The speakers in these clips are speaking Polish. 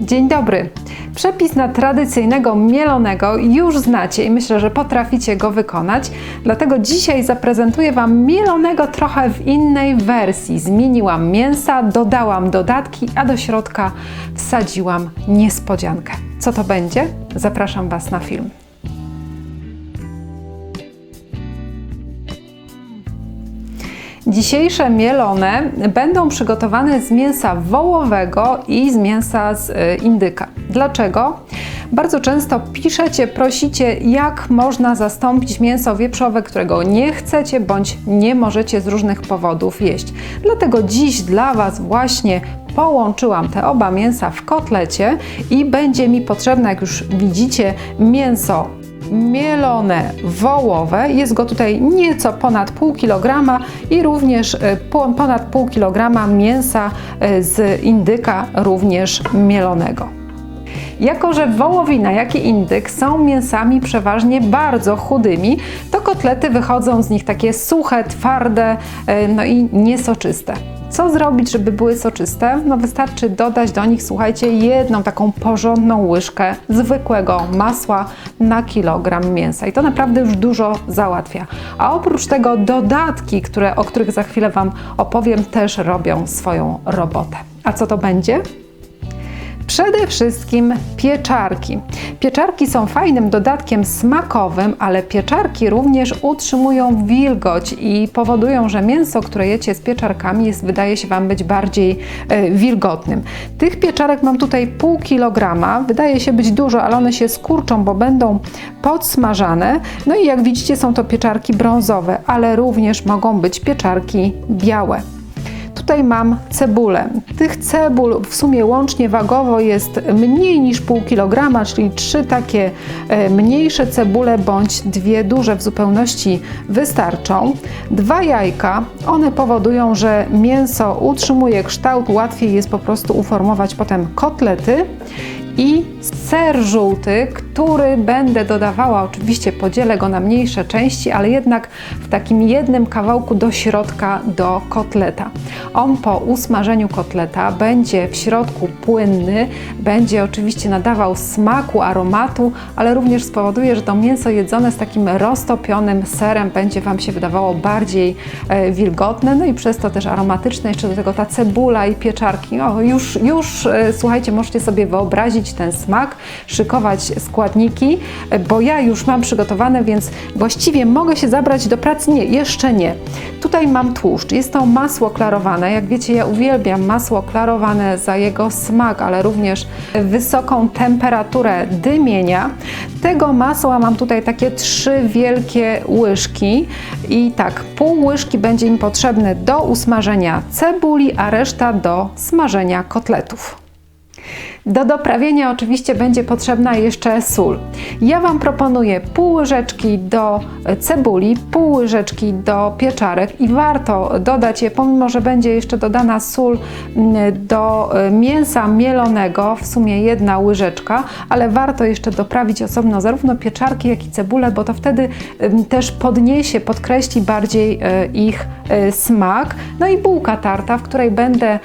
Dzień dobry. Przepis na tradycyjnego mielonego już znacie i myślę, że potraficie go wykonać. Dlatego dzisiaj zaprezentuję Wam mielonego trochę w innej wersji. Zmieniłam mięsa, dodałam dodatki, a do środka wsadziłam niespodziankę. Co to będzie? Zapraszam Was na film. Dzisiejsze mielone będą przygotowane z mięsa wołowego i z mięsa z y, indyka. Dlaczego? Bardzo często piszecie, prosicie, jak można zastąpić mięso wieprzowe, którego nie chcecie bądź nie możecie z różnych powodów jeść. Dlatego dziś dla Was właśnie połączyłam te oba mięsa w kotlecie i będzie mi potrzebne, jak już widzicie, mięso mielone wołowe. Jest go tutaj nieco ponad pół kilograma i również e, ponad pół kilograma mięsa e, z indyka, również mielonego. Jako, że wołowina, jak i indyk są mięsami przeważnie bardzo chudymi, to kotlety wychodzą z nich takie suche, twarde, e, no i niesoczyste. Co zrobić, żeby były soczyste? No wystarczy dodać do nich, słuchajcie, jedną taką porządną łyżkę zwykłego masła na kilogram mięsa. I to naprawdę już dużo załatwia. A oprócz tego dodatki, które, o których za chwilę Wam opowiem, też robią swoją robotę. A co to będzie? Przede wszystkim pieczarki. Pieczarki są fajnym dodatkiem smakowym, ale pieczarki również utrzymują wilgoć i powodują, że mięso, które jecie z pieczarkami, jest, wydaje się Wam być bardziej e, wilgotnym. Tych pieczarek mam tutaj pół kilograma. Wydaje się być dużo, ale one się skurczą, bo będą podsmażane. No i jak widzicie, są to pieczarki brązowe, ale również mogą być pieczarki białe. Tutaj mam cebulę. Tych cebul w sumie łącznie wagowo jest mniej niż pół kilograma, czyli trzy takie e, mniejsze cebule bądź dwie duże w zupełności wystarczą. Dwa jajka, one powodują, że mięso utrzymuje kształt, łatwiej jest po prostu uformować potem kotlety i ser żółty, który będę dodawała, oczywiście podzielę go na mniejsze części, ale jednak w takim jednym kawałku do środka do kotleta. On po usmażeniu kotleta będzie w środku płynny, będzie oczywiście nadawał smaku, aromatu, ale również spowoduje, że to mięso jedzone z takim roztopionym serem będzie Wam się wydawało bardziej e, wilgotne, no i przez to też aromatyczne. Jeszcze do tego ta cebula i pieczarki. O, już, już e, słuchajcie, możecie sobie wyobrazić ten smak, szykować składniki, bo ja już mam przygotowane, więc właściwie mogę się zabrać do pracy. Nie, jeszcze nie. Tutaj mam tłuszcz. Jest to masło klarowane. Jak wiecie, ja uwielbiam masło klarowane za jego smak, ale również wysoką temperaturę dymienia. Tego masła mam tutaj takie trzy wielkie łyżki i tak, pół łyżki będzie mi potrzebne do usmażenia cebuli, a reszta do smażenia kotletów. Do doprawienia oczywiście będzie potrzebna jeszcze sól. Ja Wam proponuję pół łyżeczki do cebuli, pół łyżeczki do pieczarek i warto dodać je, pomimo że będzie jeszcze dodana sól mm, do e, mięsa mielonego, w sumie jedna łyżeczka, ale warto jeszcze doprawić osobno zarówno pieczarki, jak i cebulę, bo to wtedy też podniesie, podkreśli bardziej e, ich e, smak. No i bułka tarta, w której będę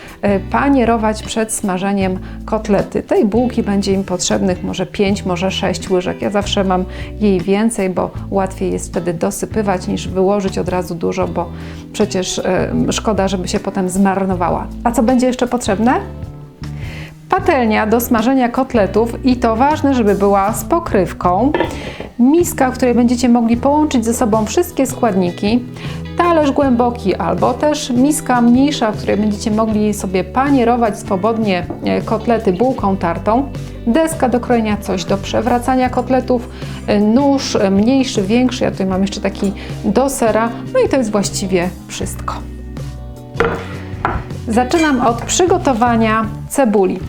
panierować przed smażeniem kotletu tej bułki będzie im potrzebnych może 5, może 6 łyżek. Ja zawsze mam jej więcej, bo łatwiej jest wtedy dosypywać niż wyłożyć od razu dużo, bo przecież szkoda, żeby się potem zmarnowała. A co będzie jeszcze potrzebne? Patelnia do smażenia kotletów i to ważne, żeby była z pokrywką. Miska, w której będziecie mogli połączyć ze sobą wszystkie składniki talerz głęboki albo też miska mniejsza, w której będziecie mogli sobie panierować swobodnie e, kotlety bułką tartą, deska do krojenia, coś do przewracania kotletów, e, nóż e, mniejszy, większy, ja tutaj mam jeszcze taki do sera, no i to jest właściwie wszystko. Zaczynam od przygotowania cebuli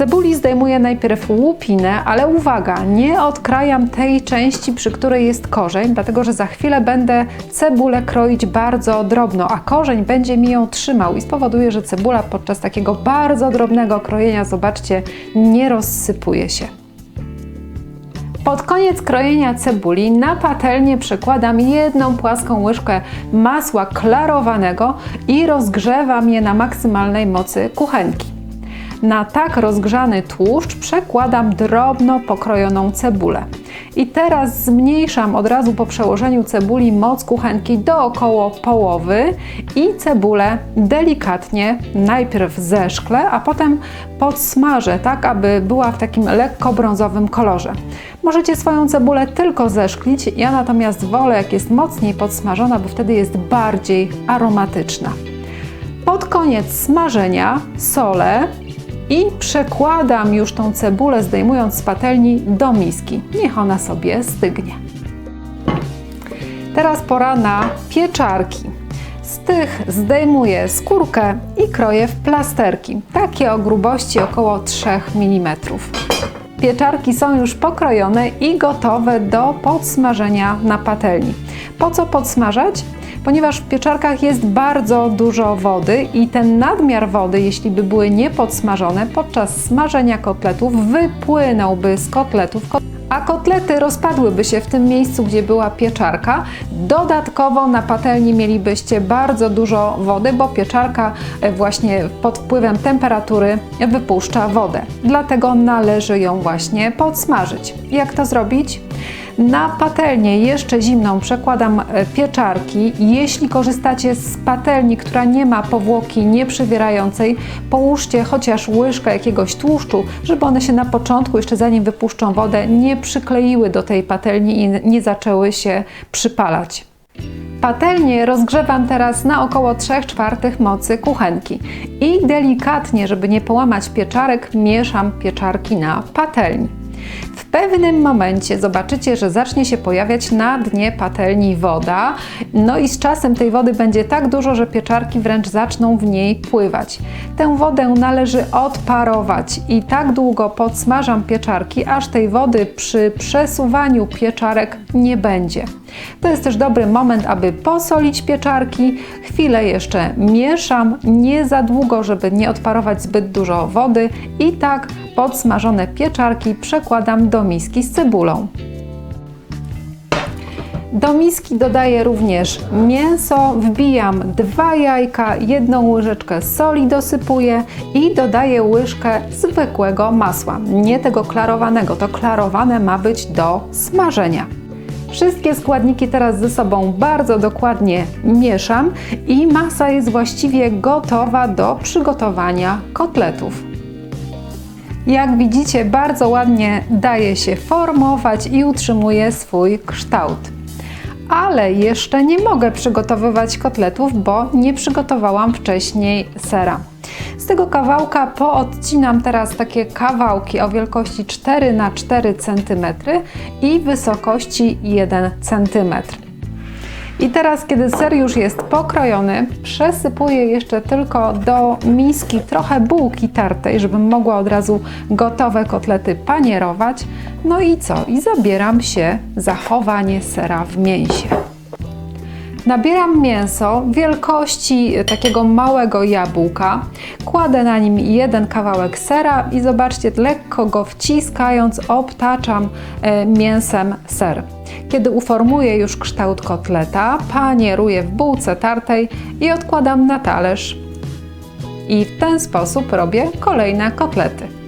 cebuli zdejmuję najpierw łupinę, ale uwaga, nie odkrajam tej części, przy której jest korzeń, dlatego że za chwilę będę cebulę kroić bardzo drobno, a korzeń będzie mi ją trzymał i spowoduje, że cebula podczas takiego bardzo drobnego krojenia, zobaczcie, nie rozsypuje się. Pod koniec krojenia cebuli na patelnię przekładam jedną płaską łyżkę masła klarowanego i rozgrzewam je na maksymalnej mocy kuchenki. Na tak rozgrzany tłuszcz przekładam drobno pokrojoną cebulę. I teraz zmniejszam od razu po przełożeniu cebuli moc kuchenki do około połowy i cebulę delikatnie najpierw zeszklę, a potem podsmażę, tak aby była w takim lekko brązowym kolorze. Możecie swoją cebulę tylko zeszklić, ja natomiast wolę jak jest mocniej podsmażona, bo wtedy jest bardziej aromatyczna. Pod koniec smażenia solę i przekładam już tą cebulę, zdejmując z patelni do miski. Niech ona sobie stygnie. Teraz pora na pieczarki. Z tych zdejmuję skórkę i kroję w plasterki, takie o grubości około 3 mm. Pieczarki są już pokrojone i gotowe do podsmażenia na patelni. Po co podsmażać? Ponieważ w pieczarkach jest bardzo dużo wody i ten nadmiar wody, jeśli by były niepodsmażone, podczas smażenia kotletów wypłynąłby z kotletów a kotlety rozpadłyby się w tym miejscu, gdzie była pieczarka. Dodatkowo na patelni mielibyście bardzo dużo wody, bo pieczarka e, właśnie pod wpływem temperatury wypuszcza wodę. Dlatego należy ją właśnie podsmażyć. Jak to zrobić? Na patelnię jeszcze zimną przekładam e, pieczarki. Jeśli korzystacie z patelni, która nie ma powłoki nieprzywierającej, połóżcie chociaż łyżkę jakiegoś tłuszczu, żeby one się na początku, jeszcze zanim wypuszczą wodę, nie przykleiły do tej patelni i nie zaczęły się przypalać. Patelnię rozgrzewam teraz na około 3 czwartych mocy kuchenki i delikatnie, żeby nie połamać pieczarek, mieszam pieczarki na patelni. W pewnym momencie zobaczycie, że zacznie się pojawiać na dnie patelni woda, no i z czasem tej wody będzie tak dużo, że pieczarki wręcz zaczną w niej pływać. Tę wodę należy odparować i tak długo podsmażam pieczarki, aż tej wody przy przesuwaniu pieczarek nie będzie. To jest też dobry moment, aby posolić pieczarki. Chwilę jeszcze mieszam, nie za długo, żeby nie odparować zbyt dużo wody i tak podsmażone pieczarki przekładam do miski z cebulą. Do miski dodaję również mięso, wbijam dwa jajka, jedną łyżeczkę soli dosypuję i dodaję łyżkę zwykłego masła, nie tego klarowanego. To klarowane ma być do smażenia. Wszystkie składniki teraz ze sobą bardzo dokładnie mieszam i masa jest właściwie gotowa do przygotowania kotletów. Jak widzicie, bardzo ładnie daje się formować i utrzymuje swój kształt. Ale jeszcze nie mogę przygotowywać kotletów, bo nie przygotowałam wcześniej sera. Z tego kawałka poodcinam teraz takie kawałki o wielkości 4 na 4 cm i wysokości 1 cm. I teraz, kiedy ser już jest pokrojony, przesypuję jeszcze tylko do miski trochę bułki tartej, żebym mogła od razu gotowe kotlety panierować. No i co? I zabieram się za chowanie sera w mięsie. Nabieram mięso wielkości takiego małego jabłka, kładę na nim jeden kawałek sera i zobaczcie, lekko go wciskając obtaczam e, mięsem ser. Kiedy uformuję już kształt kotleta, panieruję w bułce tartej i odkładam na talerz. I w ten sposób robię kolejne kotlety.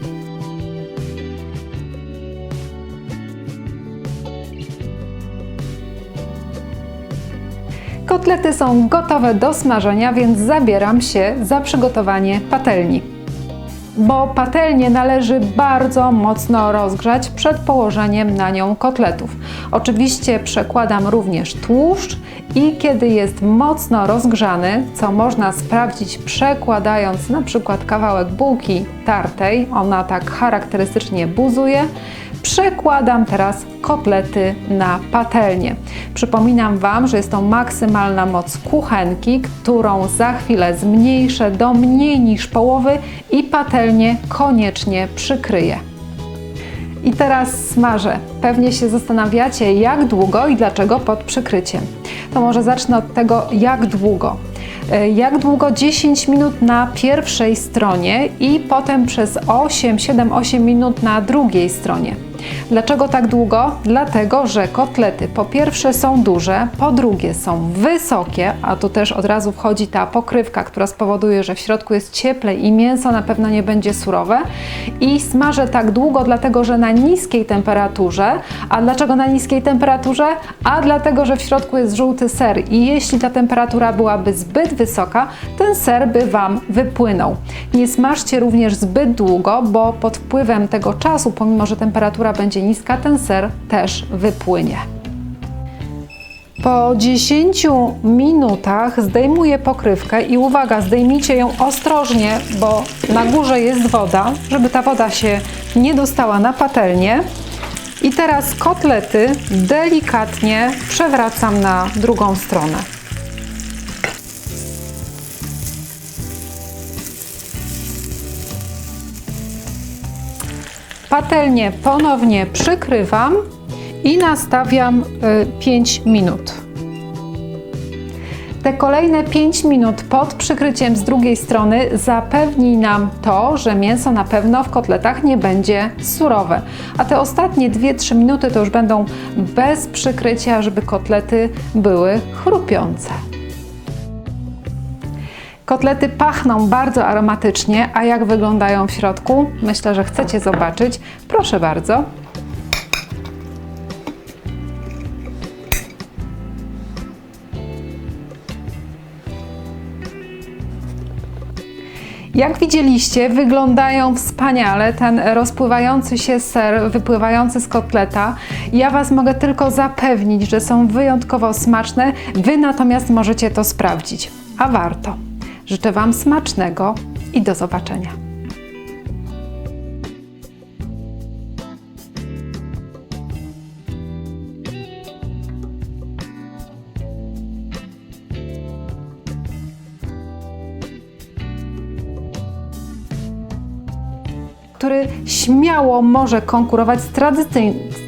Kotlety są gotowe do smażenia, więc zabieram się za przygotowanie patelni. Bo patelnię należy bardzo mocno rozgrzać przed położeniem na nią kotletów. Oczywiście przekładam również tłuszcz i kiedy jest mocno rozgrzany, co można sprawdzić przekładając na przykład kawałek bułki tartej, ona tak charakterystycznie buzuje, Przekładam teraz kotlety na patelnię. Przypominam Wam, że jest to maksymalna moc kuchenki, którą za chwilę zmniejszę do mniej niż połowy i patelnię koniecznie przykryję. I teraz smażę. Pewnie się zastanawiacie, jak długo i dlaczego pod przykryciem. To może zacznę od tego, jak długo. E, jak długo? 10 minut na pierwszej stronie i potem przez 8, 7, 8 minut na drugiej stronie. Dlaczego tak długo? Dlatego, że kotlety po pierwsze są duże, po drugie są wysokie, a tu też od razu wchodzi ta pokrywka, która spowoduje, że w środku jest cieplej i mięso na pewno nie będzie surowe. I smażę tak długo, dlatego że na niskiej temperaturze. A dlaczego na niskiej temperaturze? A dlatego, że w środku jest żółty ser i jeśli ta temperatura byłaby zbyt wysoka, ten ser by Wam wypłynął. Nie smażcie również zbyt długo, bo pod wpływem tego czasu, pomimo że temperatura będzie niska, ten ser też wypłynie. Po 10 minutach zdejmuję pokrywkę i uwaga, zdejmijcie ją ostrożnie, bo na górze jest woda, żeby ta woda się nie dostała na patelnię. I teraz kotlety delikatnie przewracam na drugą stronę. Patelnię ponownie przykrywam i nastawiam y, 5 minut. Te kolejne 5 minut pod przykryciem z drugiej strony zapewni nam to, że mięso na pewno w kotletach nie będzie surowe. A te ostatnie 2-3 minuty to już będą bez przykrycia, żeby kotlety były chrupiące. Kotlety pachną bardzo aromatycznie, a jak wyglądają w środku? Myślę, że chcecie zobaczyć. Proszę bardzo. Jak widzieliście, wyglądają wspaniale. Ten rozpływający się ser, wypływający z kotleta. Ja Was mogę tylko zapewnić, że są wyjątkowo smaczne. Wy natomiast możecie to sprawdzić. A warto. Życzę Wam smacznego i do zobaczenia. który śmiało może konkurować z, tradycyjn-